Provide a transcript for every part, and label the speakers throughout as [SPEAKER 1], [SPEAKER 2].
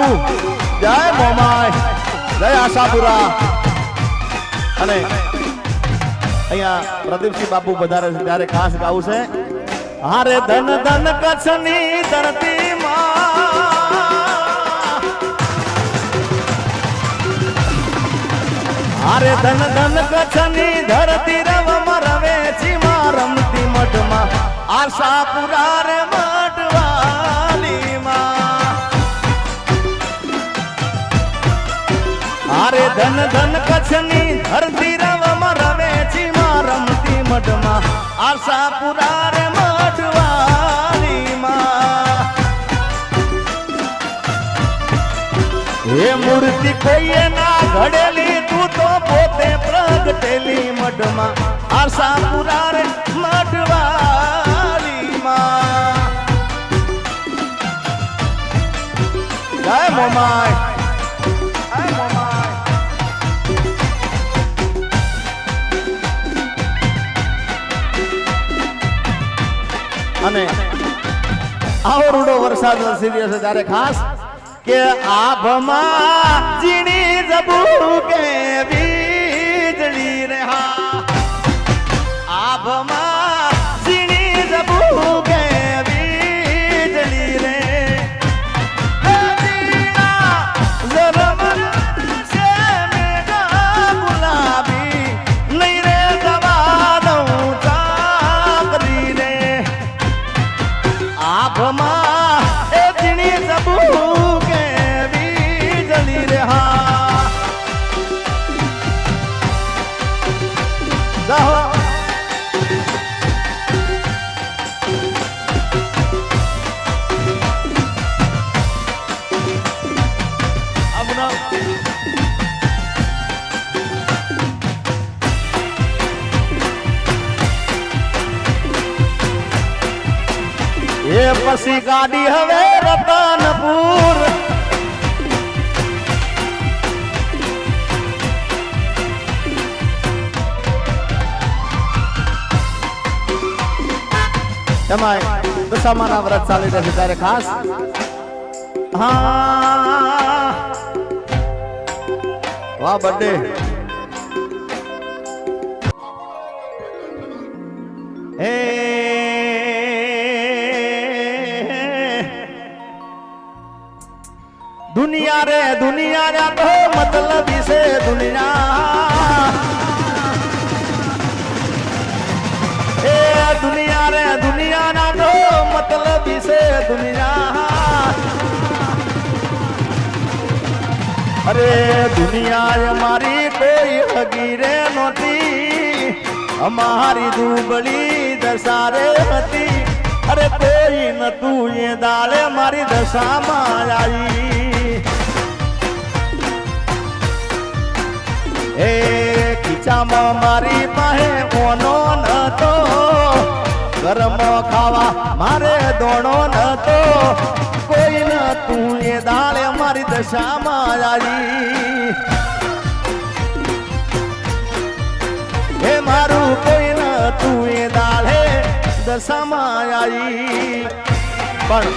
[SPEAKER 1] બાપુ જય મોમાય જય આશાપુરા. અને અહીંયા પ્રદીપસિંહ બાપુ વધારે છે ત્યારે ખાસ ગાવું છે. હારે ધન ધન કચ્છની ધરતી હારે ધન ધન કચ્છની ધરતી રવમાં રવે ચીમા રમતી મઠમાં આશાપુરા રે હારે ધન ધન કચ્છની ધરતી રવમાં રવે ચીમા રમતી મઢમાં. આશાપુરા રે મઠવાલીમાં હે મૂર્તિ કોઈએ ના ઘડેલી, તું તો પોતે પ્રગટેલી મઢમાં. આશાપુરા રે મઢવાલીમાં. જય મોમાય અને આવો રૂડો વરસાદ વરસી રહ્યો છે. ત્યારે ખાસ કે આભમાં ઝીણી જબુ કે પછી ગાડી હવે રતનપુર. એમાં દશામાના વ્રત ચાલી રહેશે ત્યારે ખાસ. હા. બર્થડે હે દુનિયા રે દુનિયા રે તો મતલબ છે દુનિયા એ દુનિયા રે દુનિયા ના તો મતલબ છે દુનિયા અરે દુનિયા એ મારી કોઈ હગી રે નહોતી અમારી દુબળી દશા રે હતી અરે કોઈ નતું એ દાળે મારી એ ખીચામાં મારી પાસે ઓનો નતો. ગરમ ખાવા મારે દોણો નતો. કોઈ નતું એ દાળે મારી દશામાં આવી. હે મારું કોઈ નતું એ દાળે દશામાં આવી. પણ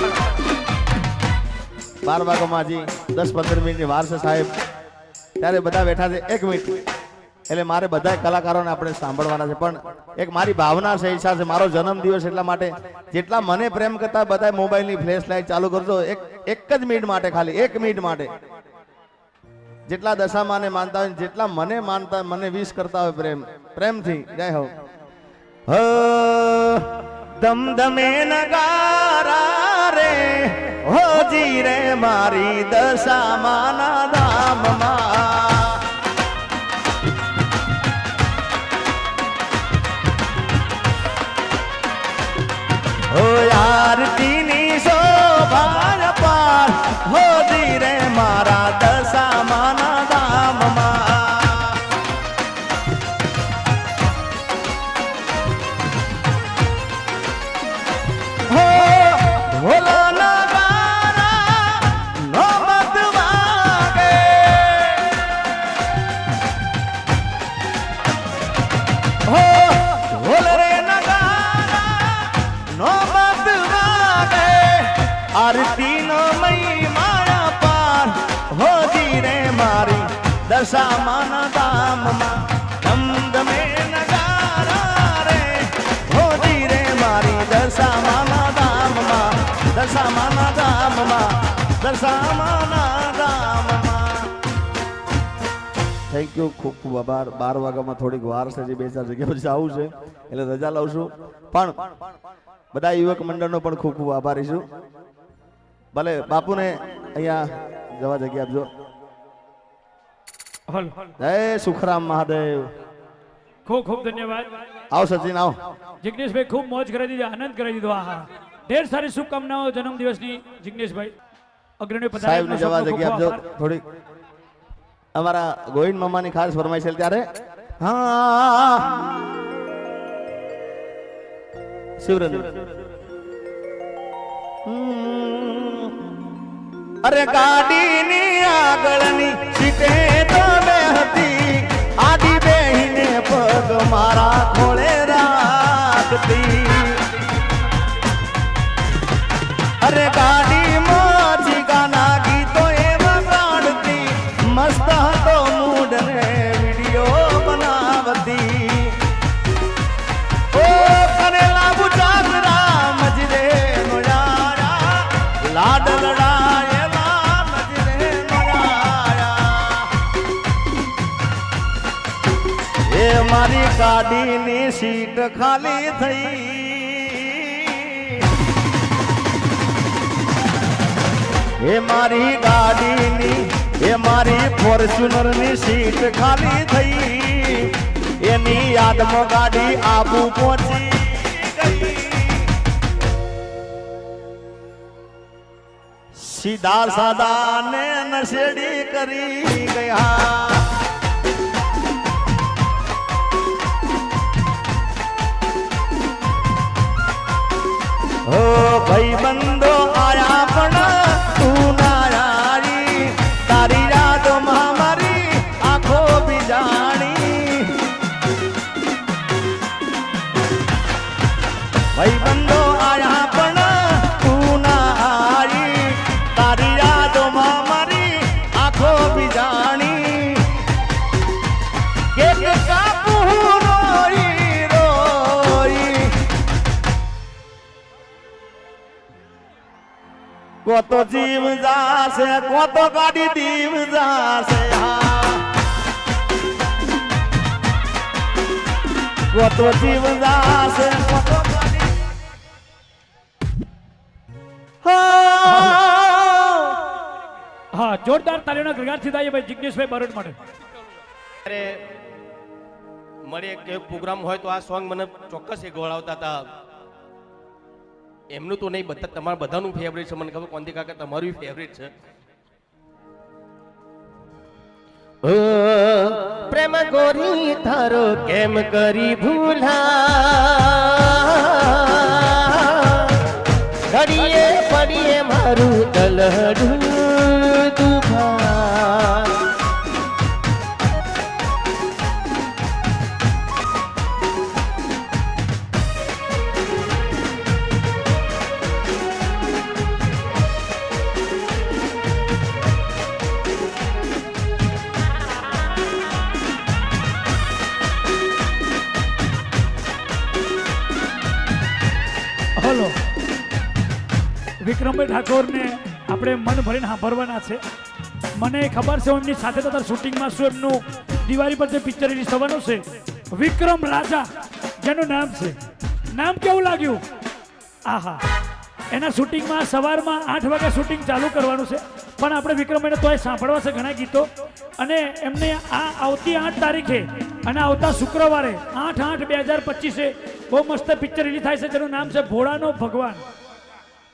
[SPEAKER 1] બાર માજી દસ પંદર મિનિટની વાર છે સાહેબ. ત્યારે બધા બેઠા છે એક મિનિટ. એટલે મારે બધા કલાકારોને આપણે સાંભળવાના છે. પણ એક મારી ભાવના છે, ઈચ્છા છે, મારો જન્મ દિવસ એટલા માટે જેટલા મને પ્રેમ કરતા બધા મોબાઈલની ફ્લેશ લાઈટ ચાલુ કરજો. એક એક જ મિનિટ માટે ખાલી, એક મિનિટ માટે. જેટલા દશામાને માનતા હોય જેટલા મને માનતા મને વિશ કરતા હોય પ્રેમ, પ્રેમથી. જય હો. નગારા રે હોજી રે મારી દશામાના ધામમાં. ઓ આરતીની શોભા પાર હોજી રે મારા દશામાના ધામમાં થેન્ક યુ ખૂબ ખૂબ આભાર. બાર વાગ્યામાં થોડીક વાર છે બે ચાર જગ્યા પછી આવું છે, એટલે રજા લઉં છું. પણ બધા યુવક મંડળનો પણ ખૂબ ખૂબ આભારી છું. ભલે બાપુને અહીંયા જવા જગ્યા આપજો. જય સુખરામ મહાદેવ.
[SPEAKER 2] ખૂબ ખૂબ ધન્યવાદ.
[SPEAKER 1] આવો સચિન આવો.
[SPEAKER 2] જિગ્નેશભાઈ ખૂબ મોજ કરી દીધી આનંદ કરી દીધો આહા. ઢેર સારી શુભકામનાઓ જન્મદિવસની જિગ્નેશભાઈ. અગ્રણી
[SPEAKER 1] સાહેબને જવા જગ્યા આપજો થોડીક અમારા ગોવિંદ મામાની ખાસ ફરમાય છે ત્યારે હા. શિવરેન્દ્ર હમ. અરે ગાડીની આગળની સીટે તો બેહતી આડી બેહીને પગ મારા ખોળે રાખતી. અરે ગાડીમાં સીટ ખાલી થઈ એ મારી ગાડીની એ મારી ફોર્ચ્યુનરની સીટ ખાલી થઈ એની યાદમાં ગાડી આબુ પહોંચી સીધા સાદા ને નશેડી કરી ગયા ઓ ભાઈ બંધો આયા પણ કોતો জীব જાશે কত গাড়ি દીવ જાશે কত জীব જીવ જાશે કોતો ગાડી હા.
[SPEAKER 2] હા જોરદાર તાલીઓના ગરગારથી થાય ભાઈ જિજ્ઞેશભાઈ બારોટ માટે.
[SPEAKER 3] અરે મારે કે પ્રોગ્રામ હોય તો આ સોંગ મને ચોક્કસ એ ગોળાવતા હતા. એમનું તો નહીં બધા તમારા બધાનું ફેવરેટ છે. મને ખબર કોંતી કાકા તમારું ફેવરેટ છે. પ્રેમ ગોરી તારો કેમ કરી ભૂલા?
[SPEAKER 2] હલો. વિક્રમભાઈ ઠાકોરને આપણે મન ભરીને સાંભળવાના છે. મને ખબર છે એમની સાથે તો શૂટિંગમાં શું એમનું દિવાળી પર જે પિક્ચર રિલીઝ થવાનું છે. વિક્રમ રાજા, જેનું નામ છે. નામ કેવું લાગ્યું? આહા. એના શૂટિંગમાં સવારમાં આઠ વાગે શૂટિંગ ચાલુ કરવાનું છે. પણ આપણે વિક્રમભાઈને તોય સાંભળવા છે ઘણા ગીતો. અને એમને આ આવતી આઠ તારીખે અને આવતા શુક્રવારે આઠ આઠ બે હજાર પચીસે બહુ મસ્ત પિક્ચર રિલીઝ થાય છે જેનું નામ છે ભોળાનો ભગવાન.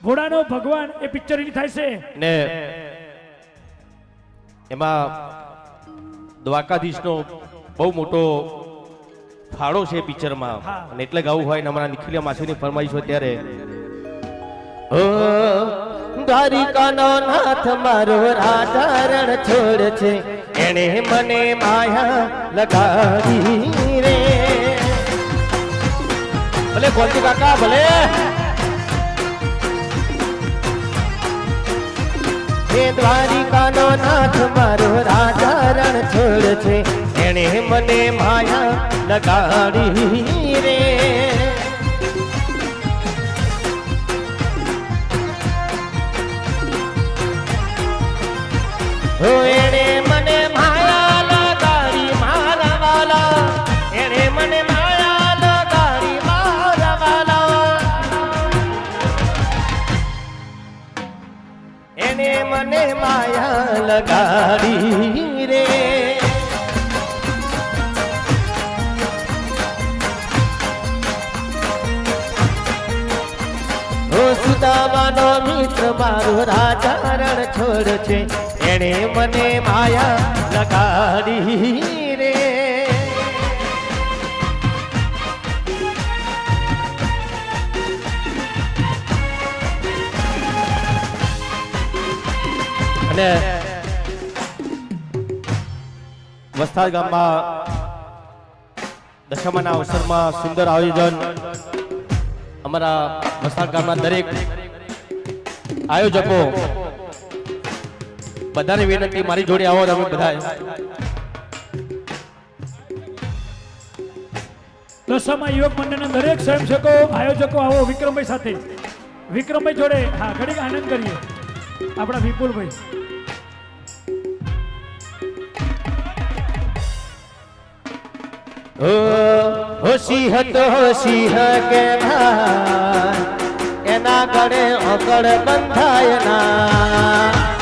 [SPEAKER 2] ભોળાનો ભગવાન એ પિક્ચર રિલીઝ થાય છે.
[SPEAKER 3] ને એમાં દ્વારકાધીશનો બહુ મોટો ફાળો છે પિક્ચરમાં. અને એટલે ગાવું હોય ને અમારા નિખિલિયા માસીની ફરમાઈશ હોય ત્યારે દ્વારિકાનો નાથ મારો રાધારણ છોડ છે. એણે મને માયા લગાવી રે. ભલે કોલતી કાકા, ભલે. હે દ્વારિકાનો નાથ મારો રાધારણ છોડ છે. એણે મને માયા લગાડી રે. એણે મને માયા લગાડી મારા વાલા મને માયા લગાડી મારા વાલા એને મને માયા લગાડી રે. સુદામાનો મિત્ર, મારો રાજા રણ છોડ છે. એને મને માયા લગાડી રે. અને વસ્તાર ગામમાં દશમાના અવસરમાં સુંદર આયોજન અમારા વસ્તાર ગામના દરેક આયોજકો બધાને વિનંતી મારી જોડે આવો તમે બધા
[SPEAKER 2] દશામાં યુવક મંડળના દરેક સ્વયંસેવકો આયોજકો આવો વિક્રમભાઈ સાથે. વિક્રમભાઈ જોડે હા ઘડીક આનંદ કરીએ. આપણા વિપુલભાઈ.
[SPEAKER 3] ઓ હો સિંહ તો સિંહ કે ભાઈ એના ગળે અકળ બંધાય ના.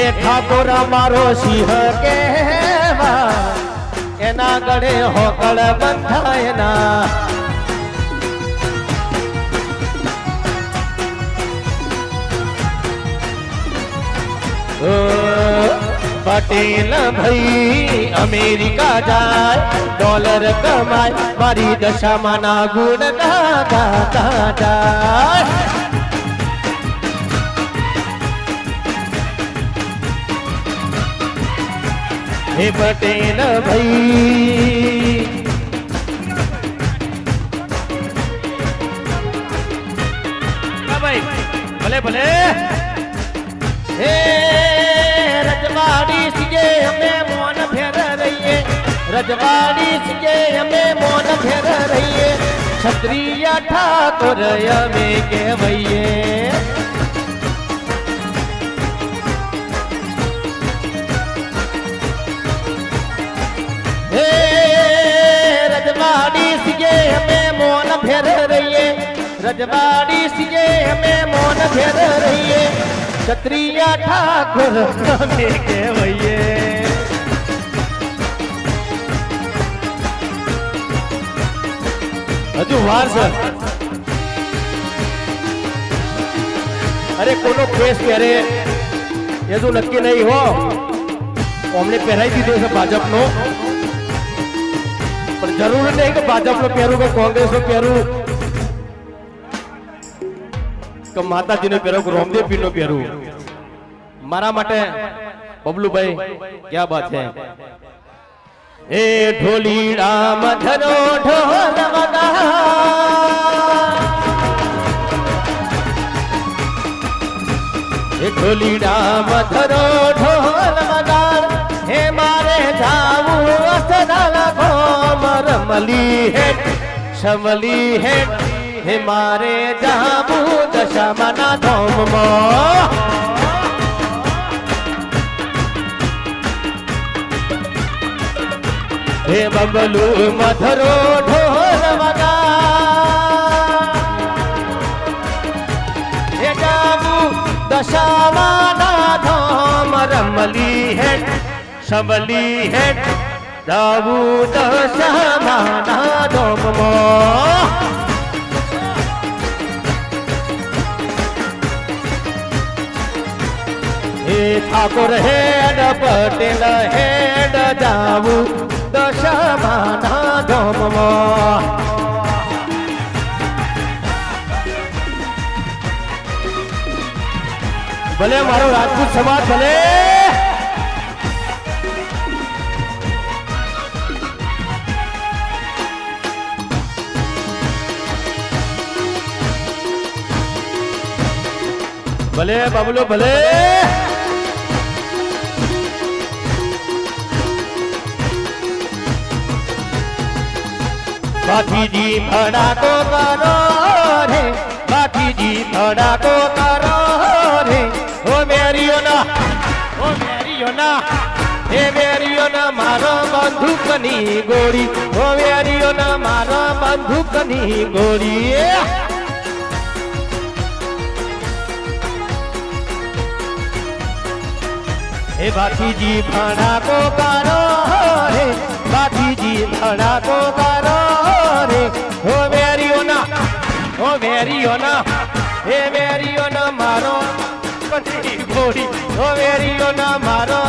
[SPEAKER 3] એ ઠાકોર મારો સિંહ કેવા? એના ગળે હોકળ બંધાય ના પટેલ ભાઈ, અમેરિકા જાય, ડોલર કમાય, મારી દશામાં ના ગુણ ગાતા જાય. હે પટેલ ભાઈ ભલે ભલે હે રજવાડી સીજે અમે મોન ફેર રહીએ રજવાડી સીજે અમે મોન ફેર રહીએ ક્ષત્રિય ઠાકોર અમે કહેવઈએ હે, રજવાડી સીએ અમે મોન ફેર રહીએ. રજવાડી સીએ અમે મોન ફેર રહીએ. ક્ષત્રિયા ઠાકોર અમે કહેવઈએ. હજુ વાર સર અરે, કોનો કેસ પહેરે? એ તો નક્કી નહીં હો. અમને પહેરાઈ દીધો છે ભાજપનો. પણ જરૂર નહીં કે ભાજપનું પહેરું કે કોંગ્રેસનું પહેરું. કે માતાજીનું પહેરું કે રામદેવ પીરનો પહેરું. મારા માટે બબલુભાઈ, ક્યાં બાત છે? એ ઢોલીડા મધનો ઢોલ વગા એ ઢોલીડા મધરો ઢોલ ભોમર મલી હેઠ શમલી હેઠ હે મારે જાવું દશામાના ધોમમાં હે બબલુ મધરો ઢોલ વગા હે જાબુ દશામાના ધામ રમલી હેઠ શબલી હેઠ ઠાકોર હેડ પટેલ હેડ જાવું દશામાના ધોમમાં ભલે મારો રાજપૂત સમાજ ભલે ભલે બબલો, ભલે. બાપીજી ભડાકો કરો રે બાપીજી ભડાકો કરો રે. ઓ મેરીઓના ઓ મેરીઓના, હે મેરીઓના, મારો બંદૂકની ગોળી. ઓ મેરીઓના, મારો બંદૂકની ગોળી. હે બાપીજી ભડાકો કરો રે બાપીજી ભડાકો કરો રે. ઓ મેરીઓના ઓ મેરીઓના, હે મેરીઓના મારો બંદૂકની ગોળી ઓ મેરીઓના મારો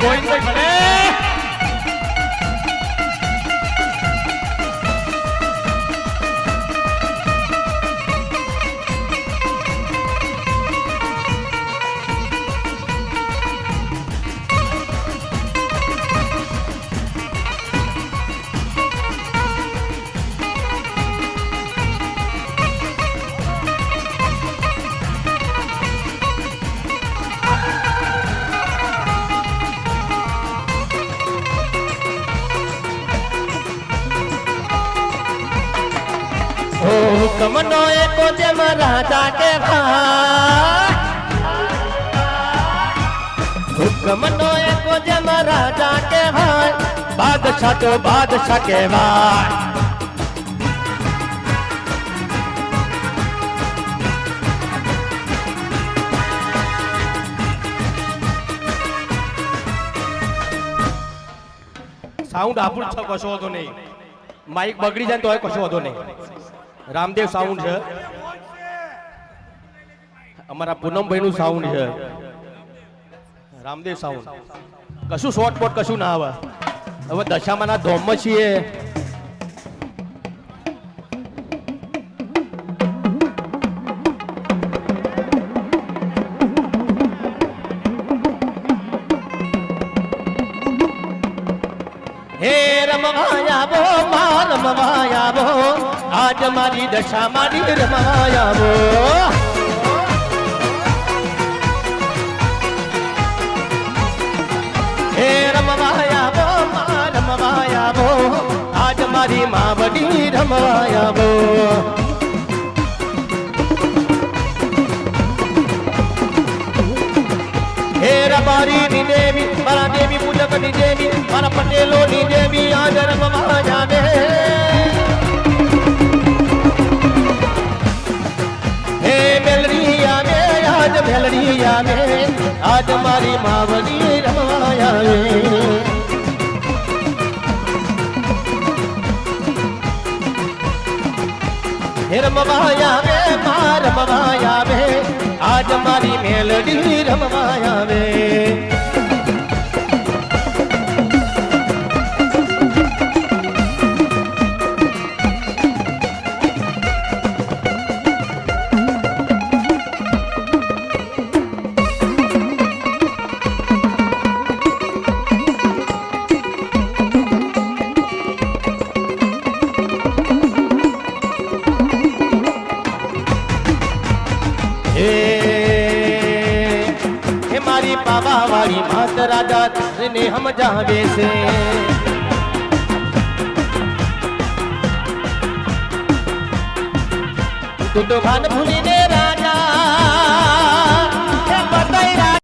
[SPEAKER 3] ભલે ગોવિંદભાઈ હુકમનો એકો જેમ રાજા કે હુકમનો એકો જેમ રાજા કે બાદશાહ તો બાદશાહ કહેવાય. સાઉન્ડ આપણું કશો વાંધો નહીં. માઇક બગડી જાય તો કશો વાંધો નહીં. રામદેવ સાઉન્ડ છે. અમારા પૂનમભાઈ નું સાઉન્ડ છે. રામદેવ સાઉન્ડ કશું શોર્ટ બોટ કશું ના આવે. હવે દશામાના ધોમ છીએ. આજ મારી દશા મારી રમવાયાવો હે રમવાયાવો, મા રમવાયાવો, આજ મારી માવડી રમવાયાવો. હે રબારી દેવી, મારા દેવી પૂજકની દેવી, મારા પટેલો ની દેવી, આજ રમવા જાવે મેલડી આવે આજ મારી માવડી રમવા આવે હે રમવા આવે મા રમવા આવે આજ મારી મેલડી રમવા આવે